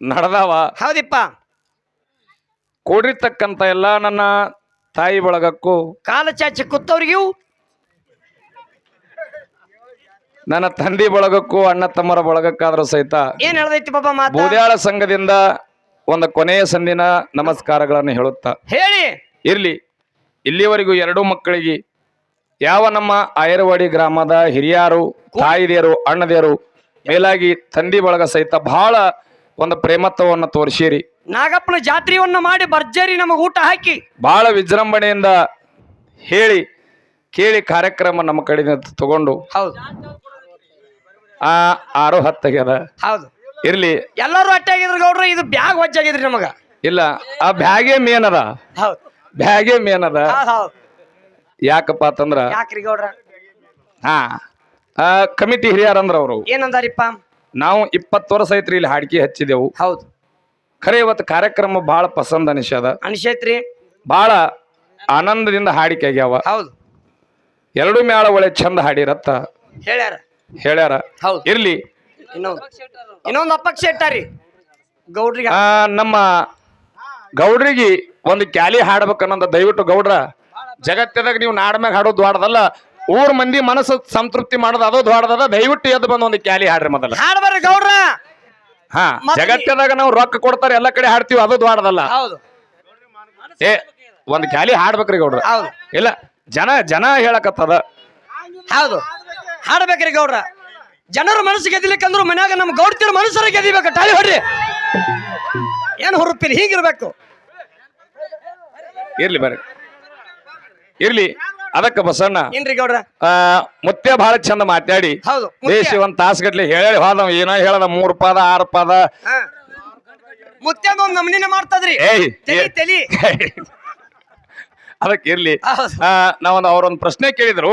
ನಡೆದಾವ. ಹೌದಿಪ್ಪ. ಕೂಡಿರ್ತಕ್ಕಂಥ ಎಲ್ಲ ನನ್ನ ತಾಯಿ ಬಳಗಕ್ಕೂ ಕಾಲ ಚಾಚಿ ಕೂತವ್ರಿಗೂ ನನ್ನ ತಂದೆ ಬಳಗಕ್ಕೂ ಅಣ್ಣ ತಮ್ಮರ ಬಳಗಕ್ಕಾದ್ರೂ ಸಹಿತ ಏನ್ ಹೇಳ್ದೈತಿ ಬಾಬಾ ಮಾತ? ಬೂದ್ಯಾಳ ಸಂಘದಿಂದ ಒಂದು ಕೊನೆಯ ಸಂದಿನ ನಮಸ್ಕಾರಗಳನ್ನು ಹೇಳುತ್ತಾ. ಹೇಳಿ. ಇರ್ಲಿ. ಇಲ್ಲಿವರೆಗೂ ಎರಡೂ ಮಕ್ಕಳಿಗೆ ಯಾವ ನಮ್ಮ ಆಯರ್ವಾಡಿ ಗ್ರಾಮದ ಹಿರಿಯರು ತಾಯಿದೇರು ಅಣ್ಣದೇರು ಮೇಲಾಗಿ ತಂದಿ ಬಳಗ ಸಹಿತ ಬಹಳ ಒಂದು ಪ್ರೇಮತ್ವವನ್ನು ತೋರಿಸಿರಿ. ನಾಗಪ್ಪನ ಜಾತ್ರೆಯನ್ನು ಮಾಡಿ ಭರ್ಜರಿ ನಮಗೆ ಊಟ ಹಾಕಿ. ಬಹಳ ವಿಜೃಂಭಣೆಯಿಂದ ಹೇಳಿ ಕೇಳಿ ಕಾರ್ಯಕ್ರಮ ನಮ್ಮ ಕಡೆಯಿಂದ ತಗೊಂಡು. ಹೌದು. ಆ ಆರು ಹತ್ತಾಗ್ಯದ ಹೌದು. ಇರ್ಲಿ. ಎಲ್ಲರೂ ಅಟ್ಟೆ ಆಗಿದ್ರು ಗೌಡ್ರ ಇದು ಬ್ಯಾಗ್ ಹೊಜ್ಜಾಗಿದ್ರಿ ನಮಗ. ಇಲ್ಲ ಆ ಬ್ಯಾಗೇ ಮೇನ್ ಅದ ಹೌದು. ಬ್ಯಾಗೇ ಮೇನ್ ಅದ ಹೌದ್ ಹೌದ್. ಯಾಕಪ್ಪ ಅಂತಂದ್ರ ಯಾಕ್ರಿ ಗೌಡ್ರ? ಹಾ ಆ ಕಮಿಟಿ ಹಿರಿಯರಂದ್ರ ಅವರು ಏನಂದಾರಿಪ್ಪ? ನಾವು ಇಪ್ಪತ್ತು ವರ್ಷ ಐತ್ರಿ ಇಲ್ಲಿ ಹಾಡಿಕೆ ಹಚ್ಚಿದೆವು. ಹೌದು. ಖರೆ ಇವತ್ತು ಕಾರ್ಯಕ್ರಮ ಬಹಳ ಪಸಂದ್ ಅನಿಸ್ಯದ. ಅನಿಸೈತ್ರಿ ಬಹಳ ಆನಂದದಿಂದ ಹಾಡಿಕೆ ಆಗ್ಯಾವ. ಹೌದು. ಎರಡು ಮೇಳ ಒಳ್ಳೆ ಚಂದ ಹಾಡಿರತ್ತ. ಹೇಳ್ಯಾರ. ಹೇಳ್ಯಾರ. ಹೌದು. ಇರ್ಲಿ. ಇನ್ನೊಂದು. ಇನ್ನೊಂದು ಅಪಕ್ಷ ಇಟ್ಟಾರಿ. ಗೌಡ್ರಿಗೆ ಆ ನಮ್ಮ ಗೌಡ್ರಿಗೆ ಒಂದು ಕ್ಯಾಲಿ ಹಾಡ್ಬೇಕನ್ನ ದಯವಿಟ್ಟು ಗೌಡ್ರ. ಜಗತ್ತಿನಾಗ ನೀವು ನಾಡ್ಮ್ಯಾಗ ಹಾಡೋದು ದ್ವಾಡದಲ್ಲ ಊರ್ ಮಂದಿ ಮನಸ್ಸು ಸಂತೃಪ್ತಿ ಮಾಡೋದು ಅದು ದೊಡ್ಡದ ದಯವಿಟ್ಟು ಎದ್ದು ಬಂದು ಒಂದು ಕ್ಯಾಲಿ ಹಾಡ್ರಿ ಮೊದಲ. ಹಾಡ್ಬಾರ್ರಿ ಗೌಡ್ರ. ಹಾ ಜಗತ್ತದಾಗ ನಾವು ರೊಕ್ಕ ಕೊಡ್ತಾರೆ ಎಲ್ಲ ಕಡೆ ಹಾಡ್ತೀವಿ ಅದು ದೊಡ್ಡದಲ್ಲ. ಹೌದು. ಏ ಒಂದ್ ಕ್ಯಾಲಿ ಹಾಡ್ಬೇಕ್ರಿ ಗೌಡ್ರ. ಹೌದು. ಇಲ್ಲ ಜನ ಜನ ಹೇಳಕತ್ತದ. ಹೌದು. ಹಾಡ್ಬೇಕ್ರಿ ಗೌಡ್ರ. ಜನರ ಮನಸ್ಸು ಗೆದಿಲಿಕ್ಕಂದ್ರು ಮನ್ಯಾಗ ನಮ್ಮ ಗೌಡ್ತಿರ ಮನುಷ್ಯರ ಗೆದಿಬೇಕು ತಾಳಿ ಹೊಡ್ರಿ. ಏನು ಹೊರಪ್ಪಿರಿ ಹೀಗಿರ್ಬೇಕು. ಇರ್ಲಿ ಬರ್ರಿ. ಇರ್ಲಿ. ಅದಕ್ಕ ಬಸಣ್ಣ ಏನ್ರಿ ಗೌಡ್ರ? ಮತ್ತೆ ಮುತ್ಯ ಬಹಳ ಚಂದ ಮಾತಾಡಿ. ಹೌದು. ದೇಶ ಒಂದ್ ತಾಸ್ಗಟ್ಲೆ ಹೇಳಿ ಹೋದ ಏನೋ ಹೇಳದ ಮೂರ್ ಪದ ಆರು ಪದ. ಒಂದು ಒಂದ್ ನಮನಿನ ಮಾಡ್ತದ್ರಿ. ಏಯ್ ತಲಿ ತಲಿ. ಅದಕ್ಕೆ ಇರ್ಲಿ. ನಾವೊಂದು ಅವ್ರೊಂದ್ ಪ್ರಶ್ನೆ ಕೇಳಿದ್ರು.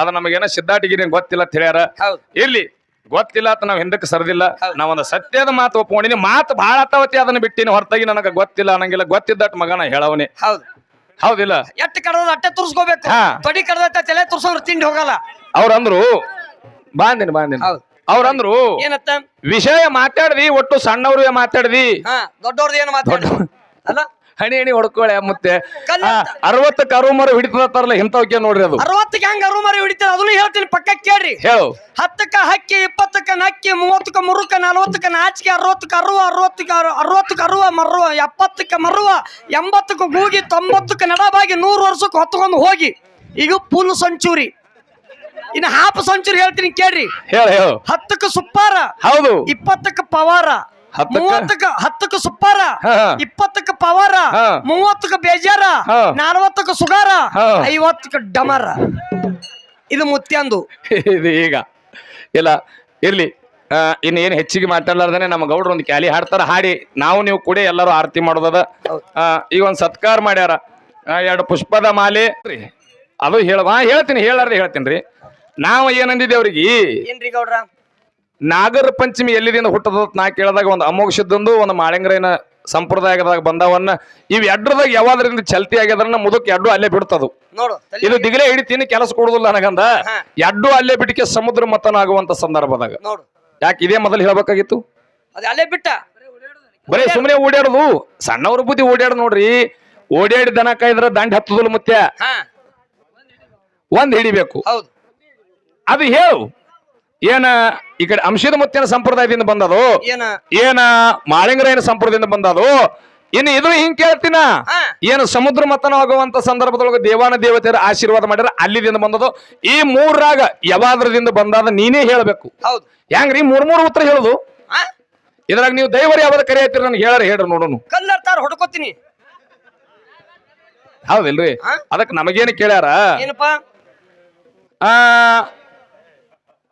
ಅದ ನಮಗೇನ ಸಿದ್ಧಾಟಿಗಿರಿ ಗೊತ್ತಿಲ್ಲ ಅಂತ ಹೇಳ್ಯಾರ. ಇರ್ಲಿ ಗೊತ್ತಿಲ್ಲ ಅಂತ ನಾವ್ ಹಿಂದಕ್ಕೆ ಸರದಿಲ್ಲ. ನಾವೊಂದು ಸತ್ಯದ ಮಾತು ಒಪ್ಕೊಂಡಿನಿ. ಮಾತು ಬಹಳ ತವತಿ ಅದನ್ನ ಬಿಟ್ಟಿನಿ. ಹೊರತಾಗಿ ನನಗ ಗೊತ್ತಿಲ್ಲ ಅನ್ನಂಗಿಲ್ಲ. ಗೊತ್ತಿದ್ದಟ್ ಮಗನ ಹೇಳವನಿ. ಹೌದು. ಹೌದಿಲ್ಲ. ಎಟ್ಟು ಕಡದ ಅಟ್ಟೆ ತುರ್ಸ್ಕೋಬೇಕು. ಹಾ. ತೊಡಿ ಕಡದ ತಲೆ ತುರ್ಸೋದ್ರ ತಿಂಡಿ ಹೋಗಲ್ಲ. ಅವ್ರಂದ್ರು ಬಾಂದಿನ ಬಾಂದಿನ ಹೌದು. ಅವ್ರಂದ್ರು ಏನತ್ತ? ವಿಷಯ ಮಾತಾಡ್ದಿ ಒಟ್ಟು ಸಣ್ಣವ್ರಿಗೆ ಮಾತಾಡ್ದಿ? ಹಾ ದೊಡ್ಡವ್ರದ್ದು ಏನು ಮಾತಾಡ ಅಲ್ಲ? ಹಣಿ ಹಣಿ ಹೊಡ್ಕೊಳ್ಳೆ ಮತ್ತೆ. ಅರವತ್ತು ಕರು ಅರವತ್ತಕ್ಕೆ ಅರು ಮರ ಹಿಡಿತದತ್ತಾರಲ್ಲ ಇಂಥವಕ್ಕೆ ನೋಡ್ರಿ ಅದು. ಅರವತ್ತಕ್ಕೆ ಹೆಂಗ್ ಅರು ಮರಿ ಹಿಡಿತಾರ ಅದನ್ನು ಹೇಳ್ತೀನಿ ಪಕ್ಕ ಕೇಳ್ರಿ. ಹೇಳು. ಹತ್ತಕ್ಕ ಹಕ್ಕಿ ಇಪ್ಪತ್ತಕ್ಕ ನಕ್ಕಿ ಮೂವತ್ತಕ್ಕ ಮುರುಕ ನಲ್ವತ್ತಕ್ಕ ನಾಚಿಕೆ ಅರವತ್ತಕ್ಕ ಅರುವ ಅರವತ್ತಕ್ಕ ಅರು- ಅರವತ್ತಕ್ಕ ಅರುವ ಮರುವ ಎಪ್ಪತ್ತಕ್ಕೆ ಮರುವ ಎಂಬತ್ತಕ್ಕ ಗೂಗಿ ತೊಂಬತ್ತಕ್ಕೆ ನಡಬಾಗಿ ನೂರು ವರ್ಷಕ್ಕೆ ಹೊತ್ಕೊಂಡು ಹೋಗಿ. ಈಗ ಫುಲ್ ಸೆಂಚುರಿ. ಇನ್ನು ಹಾಫ್ ಸೆಂಚುರಿ ಹೇಳ್ತೀನಿ ಕೇಳ್ರಿ. ಹೇಳು ಹೇಳು. ಹತ್ತಕ್ಕ ಸುಪ್ಪಾರ. ಹೌದು. ಇಪ್ಪತ್ತಕ್ಕ ಪವಾರ? ಮೂವತ್ತಕ್ಕ ಹತ್ತಕ್ಕ ಸುಪ್ಪಾರ. ಇಪ್ಪತ್ತಕ್ಕ ಪವಾರ ಹಾ. ಮೂವತ್ತಕ್ಕ ಬೇಜಾರ ನಲ್ವತ್ತಕ್ಕ ಸುಗಾರ ಹಾ. ಐವತ್ತಕ್ಕ ಡಮರ. ಇದು ಮುತ್ಯಂದು. ಇದು ಈಗ. ಇಲ್ಲ ಇರ್ಲಿ. ಇನ್ನೇನು ಇನ್ನು ಏನು ಹೆಚ್ಚಿಗೆ ಮಾತಾಡ್ಲಾರ್ದೇ ನಮ್ಮ ಗೌಡ್ರು ಒಂದು ಕ್ಯಾಲಿ ಹಾಡ್ತಾರ ಹಾಡಿ. ನಾವು ನೀವು ಕೂಡ ಎಲ್ಲರೂ ಆರತಿ ಮಾಡೋದದ. ಈಗ ಒಂದು ಸತ್ಕಾರ ಮಾಡ್ಯಾರ. ಎರಡು ಪುಷ್ಪದ ಮಾಲೆ. ರೀ. ಅದು ಹೇಳ ಹೇಳ್ತೀನಿ ಹೇಳಾರ್ದೆ ಹೇಳ್ತೀನಿ ರೀ. ನಾವು ಏನಂದಿದ್ದೇವ್ರಿಗೆ? ಏನ್ರಿ ಗೌಡ್ರ? ನಾಗರ ಪಂಚಮಿ ಎಲ್ಲಿದಿಂದ ಹುಟ್ಟದ ನಾ ಕೇಳಿದಾಗ ಒಂದು ಅಮೋಘಿಸಿದ್ದೊಂದು ಒಂದು ಮಾಳಿಂಗ್ರೈನ ಸಂಪ್ರದಾಯದಾಗ ಬಂದವನ್ನ ಇವ್ ಎಡ್ರದಾಗ ಯಾವಾದ್ರಿಂದ ಚಲ್ತಿ ಆಗ್ಯದ್ರನ್ನ ಮುದಕ್ ಎಡ್ಡು ಅಲ್ಲೇ ಬಿಡ್ತದು. ಇದು ದಿಗಲೇ ಹಿಡಿತೀನಿ ಕೆಲಸ ಕೊಡುದಿಲ್ಲ ನನಗಂದ. ಎಡ್ಡು ಅಲ್ಲೇ ಬಿಟ್ಟಿಗೆ ಸಮುದ್ರ ಮತನಾಗುವಂತ ಸಂದರ್ಭದಾಗ. ನೋಡು. ಯಾಕೆ ಇದೇ ಮೊದಲು ಹೇಳ್ಬೇಕಾಗಿತ್ತು? ಅಲ್ಲೇ ಬಿಟ್ಟ. ಬರೀ ಸುಮ್ಮನೆ ಓಡಾಡುದು ಸಣ್ಣವ್ರ ಬುದ್ಧಿ ಓಡಾಡ್ ನೋಡ್ರಿ. ಓಡಾಡಿ ದನ ಕಾಯ್ದ್ರ ದಂಡ ಹತ್ತದಲ್ಲ ಮುತ್ಯ. ಹಾ. ಒಂದ್ ಹಿಡಿಬೇಕು. ಅದು ಹೇಳು. ಏನ ಈ ಕಡೆ ಅಂಶದ ಮುತ್ತಿನ ಸಂಪ್ರದಾಯದಿಂದ ಬಂದದು? ಏನ? ಏನ ಮಾಳಿಂಗರೇನ ಸಂಪ್ರದಾಯದಿಂದ ಬಂದದು? ಇನ್ನು ಇದು ಹಿಂಗ್ ಕೇಳ್ತೀನ? ಏನು ಸಮುದ್ರ ಮತನವಾಗುವಂತ ಸಂದರ್ಭದೊಳಗೆ ದೇವಾನ ದೇವತೆಯರ ಆಶೀರ್ವಾದ ಮಾಡ್ಯಾರ ಅಲ್ಲಿದಿಂದ ಬಂದದು. ಈ ಮೂರಾಗ ಯಾವಾದ್ರದಿಂದ ಬಂದಾದ ನೀನೇ ಹೇಳ್ಬೇಕು. ಹೌದು. ಹೆಂಗ್ರಿ? ಮೂರ್ ಮೂರು ಉತ್ತರ ಹೇಳುದು. ಇದ್ರಾಗ ನೀವು ದೈವರ ಯಾವ್ದು ಕರೆ ಹತ್ತೀರಿ ನನ್ಗೆ ಹೇಳರಿ ಹೇಳ್ರಿ ನೋಡೋನು. ಕಲ್ಲರ್ತಾರ ಹೊಡ್ಕೋತೀನಿ. ಹೌದಿಲ್ರಿ? ಅದಕ್ಕೆ ನಮಗೇನು ಕೇಳ್ಯಾರ? ಏನಪ್ಪಾ? ಆ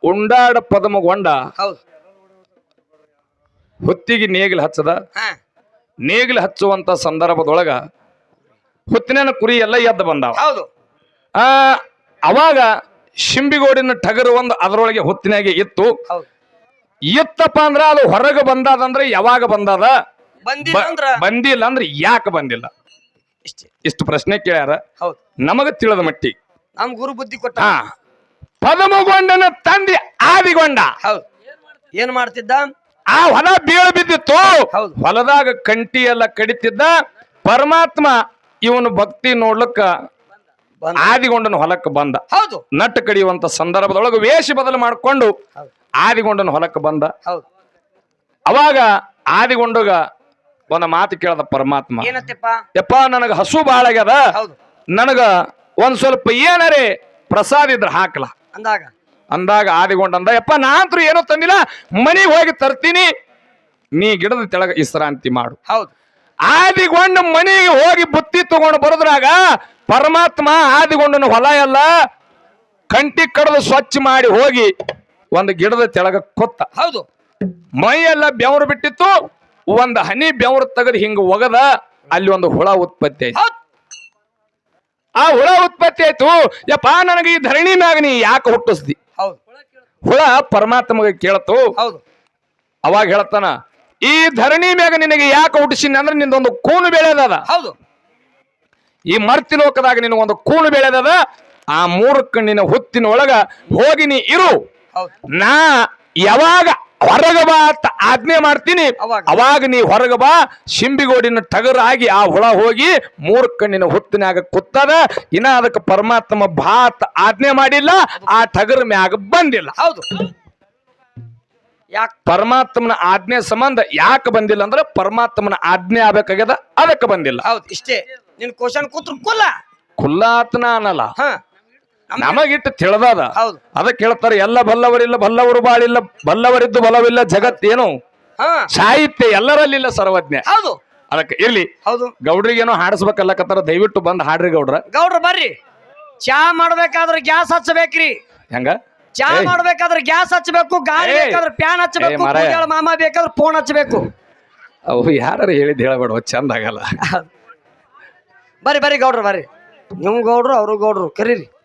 ಉಂಡಾಡ ಪದಮಗೊಂಡ ಹೌದು. ಹೊತ್ತಿಗೆ ನೇಗಿಲು ಹಚ್ಚದ. ಹಾ. ನೇಗಿಲು ಹಚ್ಚುವಂತ ಸಂದರ್ಭದೊಳಗ ಹೊತ್ತಿನ ಕುರಿ ಎಲ್ಲ ಎದ್ದು ಬಂದಾವ. ಹೌದು. ಆ ಅವಾಗ ಶಿಂಬಿಗೋಡಿನ ಟಗರು ಒಂದು ಅದರೊಳಗೆ ಹೊತ್ತಿನಾಗೆ ಇತ್ತು. ಹೌದು. ಇತ್ತಪ್ಪ ಅಂದ್ರ ಅದು ಹೊರಗೆ ಬಂದಾದಂದ್ರೆ ಯಾವಾಗ ಬಂದದ? ಬಂದಿಲ್ಲ ಅಂದ್ರ. ಬಂದಿಲ್ಲ ಅಂದ್ರೆ ಯಾಕೆ ಬಂದಿಲ್ಲ? ಇಷ್ಟೇ. ಇಷ್ಟು ಪ್ರಶ್ನೆ ಕೇಳ್ಯಾರ. ಹೌದು. ನಮಗ ತಿಳಿದ ಮಟ್ಟಿ ನಮ್ ಗುರು ಬುದ್ಧಿ ಕೊಟ್ಟ. ಹಾ. ಪದಮಗೊಂಡನ ತಂದೆ ಹೌದು. ಏನ್ ಮಾಡ್ತಿದ್ದ? ಆ ಹೊಲ ಬೀಳು ಬಿದ್ದಿತ್ತು. ಹೌದು. ಹೊಲದಾಗ ಕಂಟಿ ಎಲ್ಲ ಕಡಿತಿದ್ದ. ಪರಮಾತ್ಮ ಇವನು ಭಕ್ತಿ ನೋಡ್ಲಕ್ಕ. ಆದಿಗೊಂಡನ ಹೊಲಕ್ಕೆ ಬಂದ. ಹೌದು. ನಟ್ಟು ಕಡಿಯುವಂತ ಸಂದರ್ಭದೊಳಗೆ ವೇಷ ಬದಲು ಮಾಡಿಕೊಂಡು ಆದಿಗೊಂಡನ ಹೊಲಕ್ಕೆ ಬಂದ. ಹೌದು. ಅವಾಗ ಆದಿಗೊಂಡಗ ಒಂದು ಮಾತು ಕೇಳದ ಪರಮಾತ್ಮ. ಏನತ್ತಪ್ಪ? ಯಪ್ಪ ನನಗ ಹಸು ಬಾಳ ಆಗ್ಯದ. ನನಗ ಒಂದ್ ಸ್ವಲ್ಪ ಏನರೇ ಪ್ರಸಾದ ಇದ್ರ ಹಾಕ್ಲ. ಅಂದಾಗ? ಅಂದಾಗ ಆದಿಗೊಂಡ ಅಂದ ಯಪ್ಪ ನಾಂತರೂ ಏನೋ ತಂದಿಲ್ಲ ಮನೆಗೆ ಹೋಗಿ ತರ್ತೀನಿ. ನೀ ಗಿಡದ ತೆಳಗ ವಿಶ್ರಾಂತಿ ಮಾಡು. ಹೌದು. ಆದಿಗೊಂಡು ಮನೆಗೆ ಹೋಗಿ ಬುತ್ತಿ ತಗೊಂಡು ಬರೋದ್ರಾಗ ಪರಮಾತ್ಮ ಆದಿಗೊಂಡನ ಹೊಲ ಎಲ್ಲ ಕಂಟಿ ಕಡದು ಸ್ವಚ್ಛ ಮಾಡಿ ಹೋಗಿ ಒಂದು ಗಿಡದ ತೆಳಗ ಕೊತ್ತ. ಹೌದು. ಮೈಯೆಲ್ಲ ಎಲ್ಲ ಬೆವರು ಬಿಟ್ಟಿತ್ತು ಒಂದು ಹನಿ ಬೆವರು ತೆಗೆದು ಹಿಂಗ ಒಗದ ಅಲ್ಲಿ ಒಂದು ಹುಳ ಉತ್ಪತ್ತಿ ಆಯ್ತು. ಆ ಹುಳ ಉತ್ಪತ್ತಿ ಆಯ್ತು ಯಪ್ಪ ನನಗೆ ಈ ಧರಣಿ ಮ್ಯಾಗ ನೀ ಯಾಕೆ ಹುಟ್ಟಿಸ್ದಿ? ಹುಳ ಪರಮಾತ್ಮಗೆ ಕೇಳತು. ಹೌದು. ಅವಾಗ ಹೇಳ್ತಾನ ಈ ಧರಣಿ ಮ್ಯಾಗ ನಿನಗೆ ಯಾಕೆ ಹುಟ್ಟಿಸಿನಿ ಅಂದ್ರೆ ನಿಂದೊಂದು ಕೂನು ಬೆಳೆದದ ಹೌದು. ಈ ಮರ್ತಿ ಲೋಕದಾಗ ನಿನಗೊಂದು ಕೂನು ಬೆಳೆದದ ಆ ಮೂರು ಕಣ್ಣಿನ ಹುತ್ತಿನ ಒಳಗ ಹೋಗಿ ನೀ ಇರು. ನಾ ಯಾವಾಗ ಹೊರಗ ಬಾ ಅಂತ ಆಜ್ಞೆ ಮಾಡ್ತೀನಿ. ಅವಾಗ. ನೀ ಹೊರಗ ಬಾ ಶಿಂಬಿಗೋಡಿನ ಟಗರಾಗಿ ಆ ಹುಳ ಹೋಗಿ ಮೂರ್ ಕಣ್ಣಿನ ಹೊತ್ತಿನಾಗ ಕುತ್ತದ ಇನ್ನ ಅದಕ್ಕೆ ಪರಮಾತ್ಮ ಭಾತ್ ಆಜ್ಞೆ ಮಾಡಿಲ್ಲ ಆ ಟಗರ್ ಮ್ಯಾಗ ಬಂದಿಲ್ಲ. ಹೌದು. ಯಾಕೆ? ಪರಮಾತ್ಮನ ಆಜ್ಞೆ ಸಂಬಂಧ ಯಾಕೆ ಬಂದಿಲ್ಲ ಅಂದ್ರೆ ಪರಮಾತ್ಮನ ಆಜ್ಞೆ ಆಗ್ಬೇಕಾಗ್ಯದ ಅದಕ್ಕೆ ಬಂದಿಲ್ಲ. ಹೌದು ಇಷ್ಟೇ. ನಿನ್ ಕ್ವಶನ್ ಕೂತ್ರು ಕುಲ್ಲ. ಕುಲ್ಲಾತ್ನ ಅನ್ನಲ್ಲ. ನಮಗಿಟ್ಟು ತಿಳಿದಾದ. ಹೌದು. ಅದಕ್ಕೆ ಹೇಳ್ತಾರೆ ಎಲ್ಲ ಬಲ್ಲವರಿಲ್ಲ ಬಲ್ಲವರು ಬಾಳಿಲ್ಲ ಬಲ್ಲವರಿದ್ದು ಬಲವಿಲ್ಲ ಜಗತ್ತೇನು ಸಾಹಿತ್ಯ ಎಲ್ಲರಲ್ಲಿಲ್ಲ ಸರ್ವಜ್ಞ. ಹೌದು. ಅದಕ್ಕೆ ಇರ್ಲಿ. ಹೌದು. ಗೌಡ್ರಿಗೇನೋ ಹಾಡಿಸ್ಬೇಕಲ್ಲಕತ್ತಾರ ದಯವಿಟ್ಟು ಬಂದು ಹಾಡ್ರಿ ಗೌಡ್ರ. ಗೌಡ್ರ ಬರ್ರಿ. ಚಾ ಮಾಡ್ಬೇಕಾದ್ರೆ ಗ್ಯಾಸ್ ಹಚ್ಚಬೇಕ್ರಿ. ಹೆಂಗ? ಚಾ. ಮಾಡ್ಬೇಕಾದ್ರೆ ಗ್ಯಾಸ್ ಹಚ್ಚಬೇಕು ಗಾಳಿ. ಬೇಕಾದ್ರೆ ಪ್ಯಾನ್ ಹಚ್ಚಬೇಕು ಮಾಮ ಬೇಕಾದ್ರೆ ಫೋನ್ ಹಚ್ಚಬೇಕು. ಅವು ಯಾರು ಹೇಳಿದ್ ಹೇಳಬೇಡ ಚಂದ ಆಗಲ್ಲ. ಬರ್ರಿ ಬರ್ರಿ ಗೌಡ್ರ ಬರ್ರಿ. ನಿಮ್ ಗೌಡ್ರು ಅವರು ಗೌಡ್ರು ಕರೀರಿ.